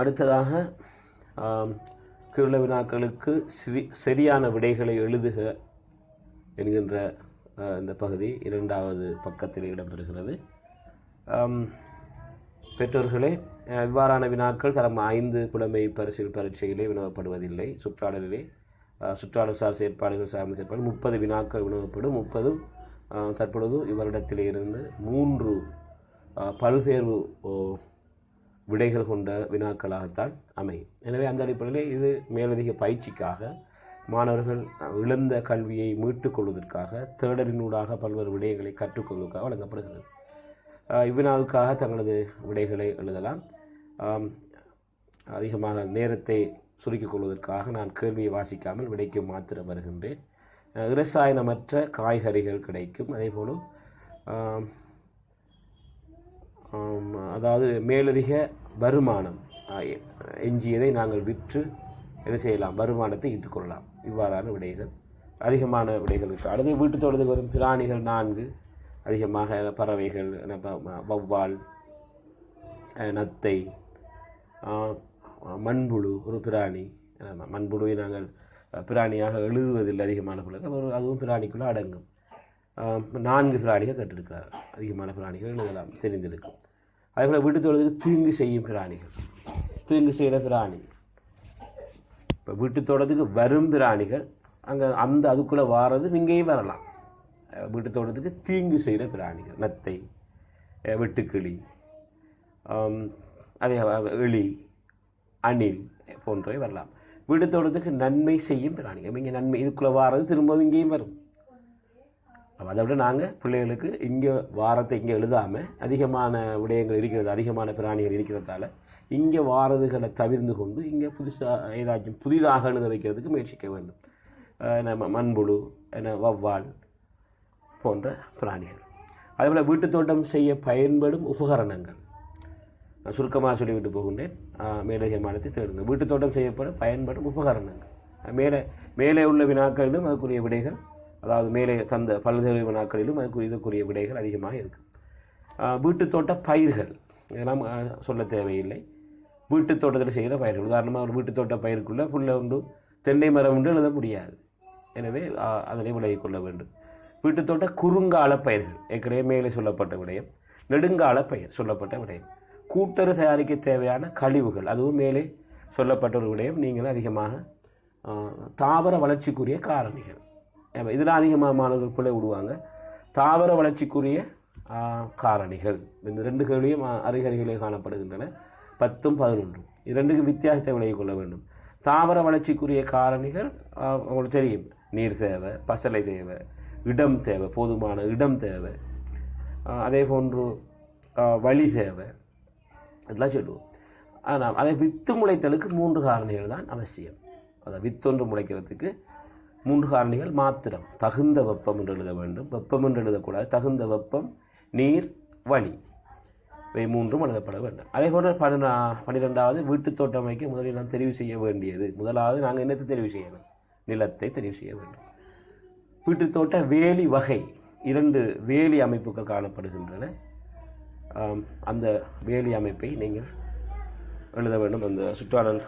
அடுத்ததாக கிருள வினாக்களுக்கு சிறி சரியான விடைகளை எழுதுக என்கின்ற இந்த பகுதி இரண்டாவது பக்கத்தில் இடம்பெறுகிறது. பெற்றோர்களே இவ்வாறான வினாக்கள் தரம் ஐந்து புலமை பரிசில் பரீட்சையிலே வினவப்படுவதில்லை. சுற்றாடலிலே அஹ், சுற்றாடல் சார் செயற்பாடுகள் சார்ந்த செயற்பாடு முப்பது வினாக்கள் வினவப்படும். முப்பதும் தற்பொழுது இவரிடத்திலே இருந்து மூன்று பல்தேர்வு விடைகள் கொண்ட வினாக்களாகத்தான் அமையும். எனவே அந்த அடிப்படையில் இது மேலதிக பயிற்சிக்காக மாணவர்கள் இழந்த கல்வியை மீட்டுக் கொள்வதற்காக தேடலினூடாக பல்வேறு விடயங்களை கற்றுக்கொள்வதற்காக வழங்கப்படுகிறது. இவ்வினாவுக்காக தங்களது விடைகளை எழுதலாம். அதிகமாக நேரத்தை சுருக்கிக் கொள்வதற்காக நான் கேள்வியை வாசிக்காமல் விடைக்கு மாத்திரம் வருகின்றேன். இரசாயனமற்ற காய்கறிகள் கிடைக்கும். அதேபோல் அதாவது மேலதிக வருமானம் எஞ்சியதை நாங்கள் விற்று என்ன செய்யலாம் வருமானத்தை ஈட்டுக்கொள்ளலாம். இவ்வாறான விடைகள் அதிகமான விடைகள் இருக்குது அடுத்து வீட்டு தோட்டத்துக்கு வரும் பிராணிகள் நான்கு. அதிகமாக பறவைகள் வௌவால் நத்தை மண்புழு ஒரு பிராணி. மண்புழுவை நாங்கள் பிராணியாக எழுதுவதில் அதிகமான பிள்ளைகள் அதுவும் பிராணிக்குள்ளே அடங்கும். நான்கு பிராணிகள் கட்டிருக்கிறார் அதிகமான பிராணிகள் எழுதலாம் தெரிந்திருக்கும். அதேபோல் வீட்டு தோட்டத்துக்கு தீங்கு செய்யும் பிராணிகள். தீங்கு செய்கிற பிராணி. இப்போ வீட்டு தோட்டத்துக்கு வரும் பிராணிகள் அங்கே அந்த அதுக்குள்ளே வாரது இங்கேயும் வரலாம். வீட்டு தோட்டத்துக்கு தீங்கு செய்கிற பிராணிகள் நத்தை வெட்டுக்கிளி அதே எலி அணில் போன்றவை வரலாம். வீட்டு தோட்டத்துக்கு நன்மை செய்யும் பிராணிகள். இங்கே நன்மை இதுக்குள்ளே வாரது திரும்பவும் இங்கேயும் வரும். அதை விட நாங்கள் பிள்ளைகளுக்கு இங்கே வாரத்தை இங்கே எழுதாமல் அதிகமான விடயங்கள் இருக்கிறது அதிகமான பிராணிகள் இருக்கிறதால இங்கே வாரதுகளை தவிர்ந்து கொண்டு இங்கே புதுசாக ஏதாச்சும் புதிதாக எழுத வைக்கிறதுக்கு முயற்சிக்க வேண்டும். என்ன நம்ம மண்புழு என்ன வௌவால் போன்ற பிராணிகள். அதேபோல் வீட்டுத் தோட்டம் செய்ய பயன்படும் உபகரணங்கள். நான் சுருக்கமாக சொல்லிவிட்டு போகின்றேன். ஆஹ் மேலதிகமானத்தை தேடுங்கள். வீட்டுத் தோட்டம் செய்யப்பட பயன்படும் உபகரணங்கள். மேலே மேலே உள்ள வினாக்களிலும் அதுக்குரிய விடைகள் அதாவது மேலே தந்த பல்கலை வினாக்களிலும் அதுக்கு இதுக்குரிய விடைகள் அதிகமாக இருக்கும் வீட்டு வீட்டுத் தோட்ட பயிர்கள். இதெல்லாம் சொல்ல தேவையில்லை. வீட்டுத் தோட்டத்தில் செய்கிற பயிர்கள். உதாரணமாக ஒரு வீட்டு தோட்ட பயிருக்குள்ளே புல்ல உண்டு தென்னை மரம் உண்டு எழுத முடியாது. எனவே அதனை விலகிக் கொள்ள வேண்டும். வீட்டுத் தோட்ட குறுங்கால பயிர்கள். ஏற்கனவே மேலே சொல்லப்பட்ட விடயம். நெடுங்கால பயிர் சொல்லப்பட்ட விடயம். கூட்டுறவு தயாரிக்க தேவையான கழிவுகள். அதுவும் மேலே சொல்லப்பட்ட ஒரு விடயம். நீங்கள் அதிகமாக தாவர வளர்ச்சிக்குரிய காரணிகள். இதில் இதெல்லாம் அதிகமாக மாணவர்கள் பிள்ளை விடுவாங்க. தாவர வளர்ச்சிக்குரிய காரணிகள். இந்த ரெண்டு கேள்வியும் அறிகறிகளே காணப்படுகின்றன. பத்தும் பதினொன்றும். இரண்டுக்கும் வித்தியாசத்தை விலகிக் கொள்ள வேண்டும். தாவர வளர்ச்சிக்குரிய காரணிகள் அவங்களுக்கு உங்களுக்கு தெரியும். நீர் தேவை பசலை தேவை இடம் தேவை போதுமான இடம் தேவை. அதே போன்று வழி தேவை. இதெல்லாம் சொல்லுவோம். ஆனால் அதை வித்து முளைத்தலுக்கு மூன்று காரணிகள் தான் அவசியம். அதை வித்தொன்று முளைக்கிறதுக்கு மூன்று காரணிகள் மாத்திரம். தகுந்த வெப்பம் என்று எழுத வேண்டும். வெப்பம் என்று எழுதக்கூடாது. தகுந்த வெப்பம் நீர் வழி இவை மூன்றும் எழுதப்பட வேண்டும். அதே போன்ற பன்னிரா பன்னிரெண்டாவது வீட்டுத் தோட்டம் வைக்க முதலில் நாம் தெரிவு செய்ய வேண்டியது. முதலாவது நாங்கள் என்னத்தை தெரிவு செய்யணும்? நிலத்தை தெரிவு செய்ய வேண்டும். வீட்டுத் தோட்ட வேலி வகை. இரண்டு வேலி அமைப்புகள் காணப்படுகின்றன. அந்த வேலி அமைப்பை நீங்கள் எழுத வேண்டும். அந்த சுற்றாடல்